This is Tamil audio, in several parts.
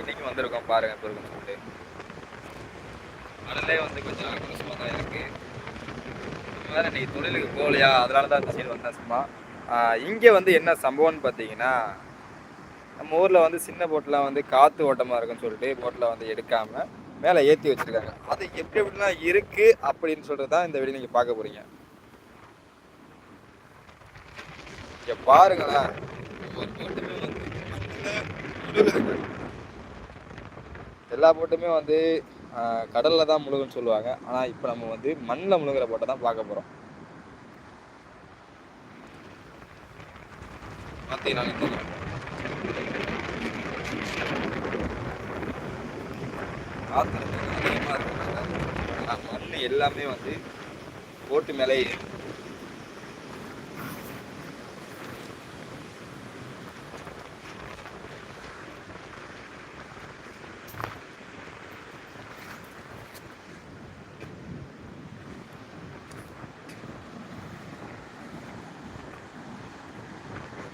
இன்னைக்கு வந்திருக்கோம் பாருங்க பொருள் சொல்லிட்டு. கடலே வந்து கொஞ்சம் ஆக்ரோஷமாக தான் இருக்கு. வேற இன்னைக்கு தொழிலுக்கு போகலையா? அதனால தான் இந்த சைடு வந்தேன் சும்மா. இங்கே வந்து என்ன சம்பவம்னு பார்த்தீங்கன்னா நம்ம ஊரில் வந்து சின்ன போட்டெலாம் வந்து காற்று ஓட்டமாக இருக்குன்னு சொல்லிட்டு போட்டில் வந்து எடுக்காமல் மேலே ஏற்றி வச்சுருக்காங்க. அது எப்படி எப்படிலாம் இருக்குது அப்படின்னு சொல்கிறது தான் இந்த வீடியோ நீங்கள் பார்க்க போகிறீங்க இங்கே பாருங்களேன் ஒரு போட்டுமே வந்து முழுகுது. எல்லா போட்டுமே வந்து கடலில் தான் முழுகுன்னு சொல்லுவாங்க. ஆனால் இப்போ நம்ம வந்து மண்ணில் முழுகிற போட்டை தான் பார்க்க போகிறோம் பார்த்தீங்கன்னா காற்று அதிகமாக இருக்கிறனால மண் எல்லாமே வந்து போட்டு மேலே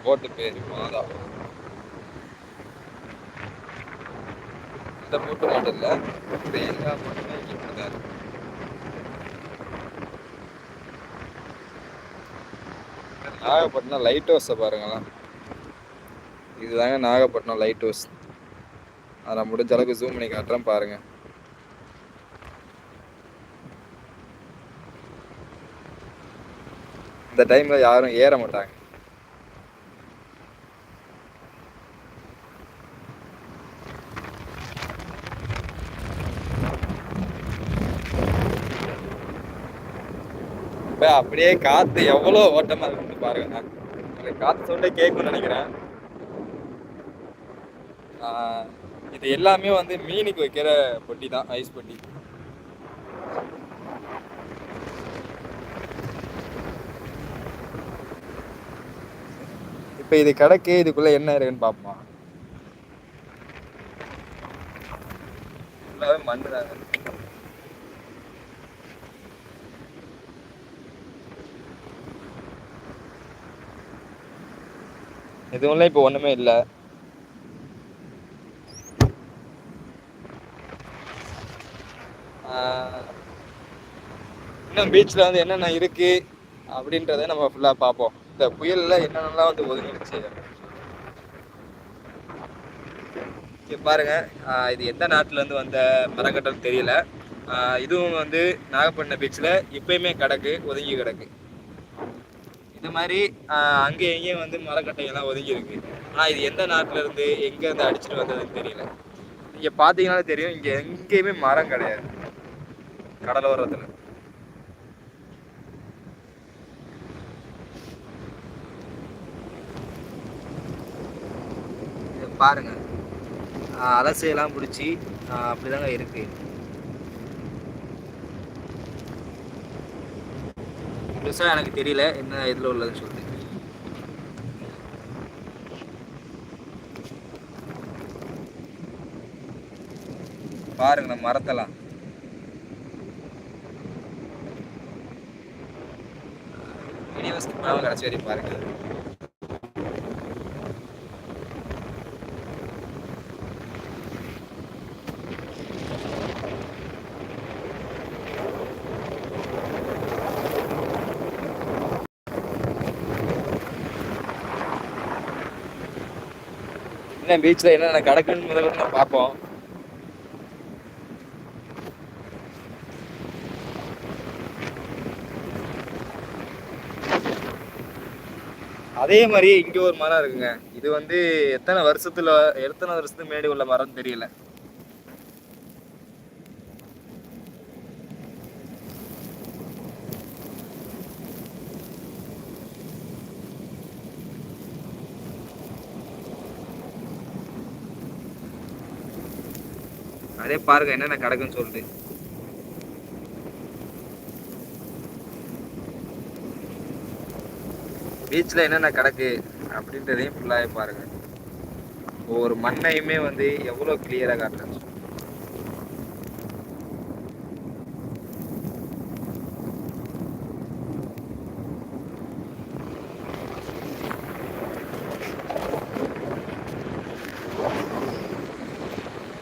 போட்டு பேர் மாதா இந்த போட்டு மட்டும் இல்லை இந்த எல்லா தான் நாகப்பட்டினம் லைட் ஹவுஸை பாருங்களேன். இதுதாங்க நாகப்பட்டினம் லைட் ஹவுஸ் அதை நான் முடிஞ்ச அளவுக்கு ஜூம் பண்ணி காட்டுறேன் பாருங்க. இந்த டைமில் யாரும் ஏற மாட்டாங்க. இப்போ அப்படியே காற்று எவ்வளோ ஓட்டமாக இருக்குன்னு பாருங்க. எனக்கு காற்று சவுண்டே கேட்கும்னு நினைக்கிறேன். இது எல்லாமே வந்து மீனுக்கு வைக்கிற பொட்டி தான் ஐஸ் பொட்டி. இப்போ இது கிடக்கு இதுக்குள்ளே என்ன இருக்குன்னு பார்ப்போம்? ஃபுல்லாவே மண்ணு தாங்க எதுவும்ல இப்போ ஒண்ணுமே இல்லை. இன்னும் பீச்சில் வந்து என்னென்ன இருக்கு அப்படின்றத நம்ம ஃபுல்லாக பார்ப்போம். இந்த புயல்ல என்னென்னலாம் வந்து ஒதுங்கிடுச்சு பாருங்க இது எந்த நாட்டுல இருந்து வந்த மரக்கட்டம் தெரியல. இதுவும் வந்து நாகப்பட்டினம் பீச்சில் இப்பயுமே கிடக்கு ஒதுங்கி கிடக்கு. இது மாதிரி அங்கே எங்கேயும் வந்து மரக்கட்டையெல்லாம் ஒதுங்கி இருக்கு ஆனால் இது எந்த நாட்டில இருந்து எங்க இருந்து அடிச்சுட்டு வந்ததுன்னு தெரியல. இங்கே பார்த்தீங்கனாலே தெரியும் இங்கே எங்கேயுமே மரம் கிடையாது. கடலோரத்தில் பாருங்க. அலசையெல்லாம் பிடிச்சி அப்படிதாங்க இருக்கு. பெருசாக எனக்கு தெரியல என்ன இதில் உள்ளதுன்னு சொல்லிட்டு. பாருங்க நம்ம மரத்தெல்லாம். வீடியோ ஸ்கிப் பண்ணாம கடைசி வரையும் பாருங்க. என்ன பீச்சில் என்னென்ன கிடக்குன்னு முதல்ல பார்ப்போம். அதே மாதிரி இங்க ஒரு மரம் இருக்குங்க. இது வந்து எத்தனை வருஷத்துல எத்தனை வருஷத்துக்கு முன்னாடி உள்ள மரம் தெரியல. அதே பாருங்க என்னென்ன கிடக்குன்னு சொல்லிட்டு. பீச்சில் என்னென்ன கிடக்கு அப்படின்றதையும் ஃபுல்லாகவே பாருங்கள் ஒவ்வொரு மண்ணையுமே வந்து எவ்வளோ கிளியராக காட்டுறேன்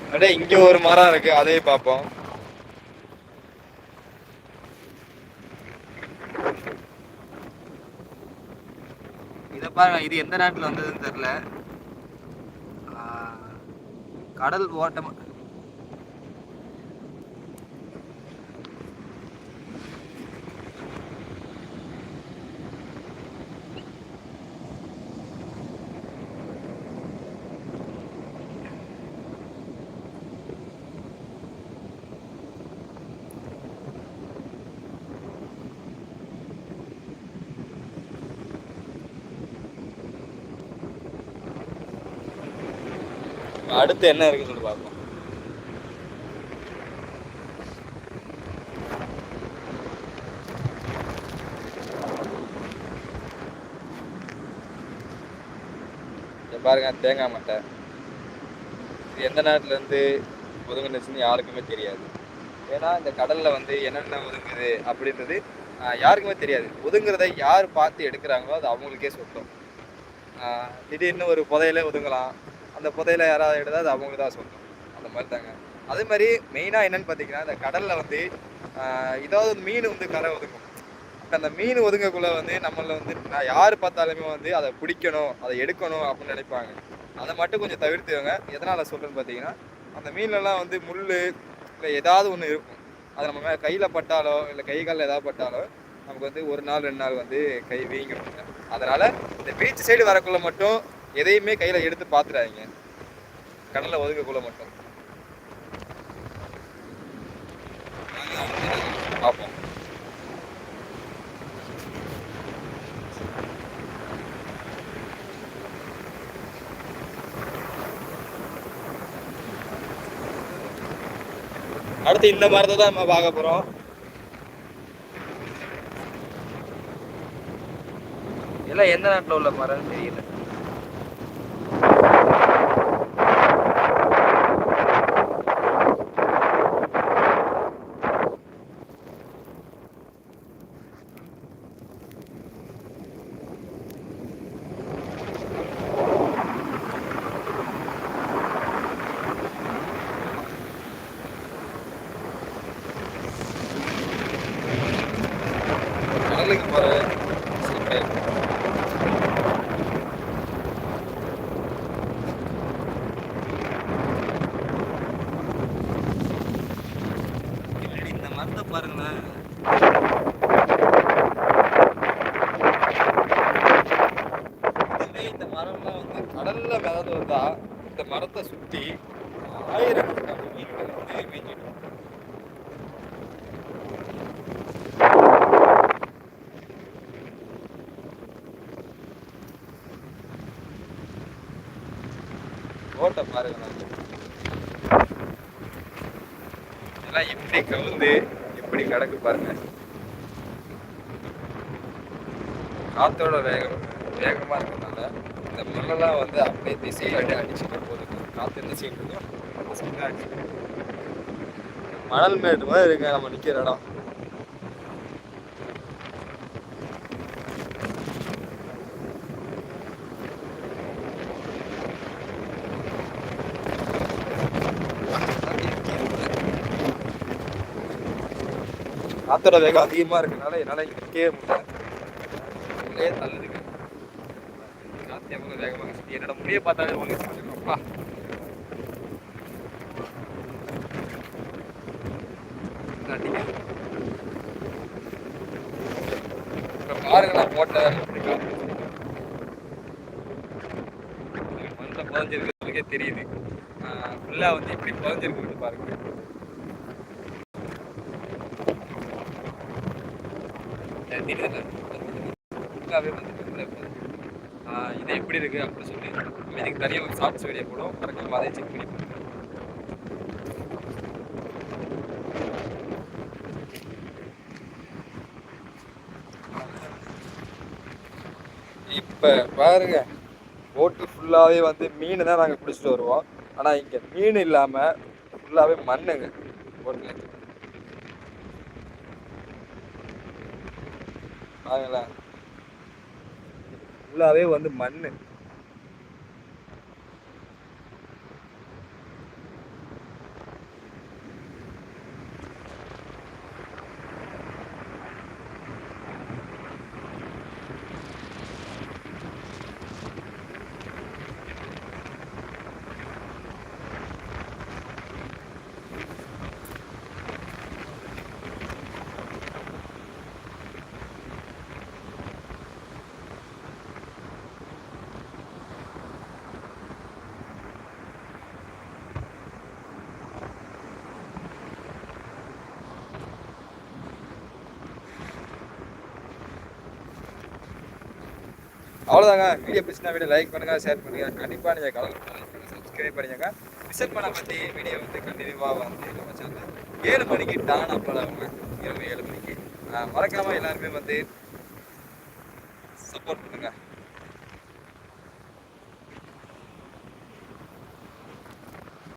அப்படியே இங்கே ஒரு மரம் இருக்கு அதையும் பார்ப்போம். இதை பாருங்க இது எந்த நாட்டில் வந்ததுன்னு தெரியல. ஆஹ், கடல் ஓட்டம். அடுத்து என்ன இருக்குன்னு சொல்லி பார்ப்போம். பாருங்க தேங்காய் மட்டை. இது எந்த நாட்டுல இருந்து ஒதுங்குனுச்சுன்னு யாருக்குமே தெரியாது. ஏன்னா இந்த கடல்ல வந்து என்னென்ன ஒதுங்குது அப்படின்றது யாருக்குமே தெரியாது. ஒதுங்குறத யார் பார்த்து எடுக்கிறாங்களோ அது அவங்களுக்கே சொந்தம். திடீர்னு ஒரு புதையில ஒதுங்கலாம். அந்த புதையில யாராவது எடுத்தால் அது அவங்களுக்கு தான் சொந்தம். அந்த மாதிரி தாங்க. அதே மாதிரி மெயினாக என்னன்னு பார்த்தீங்கன்னா இந்த கடலில் வந்து ஏதாவது மீன் வந்து கரை ஒதுங்கும் அந்த மீன் ஒதுங்கக்குள்ள வந்து நம்மள வந்து நான் யார் பார்த்தாலுமே வந்து அதை பிடிக்கணும் அதை எடுக்கணும் அப்படின்னு நினைப்பாங்க. அதை மட்டும் கொஞ்சம் தவிர்த்துவங்க எதனால் சொல்கிறேன்னு பார்த்தீங்கன்னா அந்த மீன்லலாம் வந்து முள் இல்லை ஏதாவது ஒன்று இருக்கும். அது நம்ம கையில் பட்டாலோ இல்லை கை காலில் ஏதாவது பட்டாலோ நமக்கு வந்து ஒரு நாள் ரெண்டு நாள் வந்து கை வீங்கிடுங்க அதனால் இந்த பீச் சைடு வரக்குள்ள மட்டும் எதையுமே கையில் எடுத்து பார்த்துடாதீங்க கடலில் ஒதுக்கக்குள்ள மட்டும். பார்ப்போம் அடுத்து இந்த மரத்தை தான் நம்ம பார்க்க போறோம். எல்லாம் எந்த நாட்டில் உள்ள மரம்னு தெரியல கடலுக்கு போற சீக்கிரம் இந்த மரத்தை பாருங்களேன் இதுவே இந்த மரம்லாம் வந்து கடல்ல மிதந்து வந்தா இந்த மரத்தை சுத்தி ஆயிரம் மீன்கள் வந்து மேய்ஞ்சிட்டு இதெல்லாம் எப்படி கவுந்து எப்படி கிடக்கு பாருங்க. காத்தோட வேகம் வேகமா இருக்கிறதுனால இந்த மண்ணெல்லாம் வந்து அப்படியே திசையில் அடி அடிச்சுட்டு போகுது. காற்று என்ன சைடு இருக்கோ அந்த சைடு அடிச்சுட்டு மணல் மேடு மாதிரி இருக்கு நம்ம நிற்கிற இடம். காத்தோட வேகம் அதிகமா இருக்கனால என்னால நிக்கவே முடியல. உள்ளே தள்ளுதுங்க காத்து எவ்வளவு வேகமா இருக்கு. என்னோட முடிய பார்த்தாலே உங்களுக்கு அப்பா. அடிங்க. பாருங்களேன் போட்ட மண்ணில் புதஞ்சிருக்கிறதுக்கே தெரியுது. ஃபுல்லாக வந்து இப்படி புதஞ்சிருக்குன்னு பாருங்க. தெரியுதுல்ல ஃபுல்லாகவே வந்து இது எப்படி இருக்கு அப்படின்னு சொல்லி நம்ம இதுக்கு தனியாக ஒரு ஷார்ட்ஸ் வீடியோ போடும் மறக்காம அதை செக் பண்ணி பாருங்க. இப்ப பாருங்க போட்டு ஃபுல்லாவே வந்து மீன் தான் நாங்க பிடிச்சிட்டு வருவோம். ஆனா இங்க மீன் இல்லாம ஃபுல்லாவே மண்ணுங்க போட்டுல பாருங்களேன். ஃபுல்லாகவே வந்து மண்ணு. அவ்வளோதாங்க வீடியோ பிடிச்சினா வீடியோ லைக் பண்ணுங்க ஷேர் பண்ணுங்க. கண்டிப்பாக நீங்கள் கலந்து சப்ஸ்கிரைப் பண்ணிக்கோங்க. விசிட் பண்ண பற்றி வீடியோ வந்து கண்டினியூவாக வந்து நம்ம சேனல் ஏழு மணிக்கு டான் அப்லோட் ஆகுங்க இரவு ஏழு மணிக்கு. மறக்காமல் மறக்காம எல்லாருமே வந்து சப்போர்ட் பண்ணுங்க.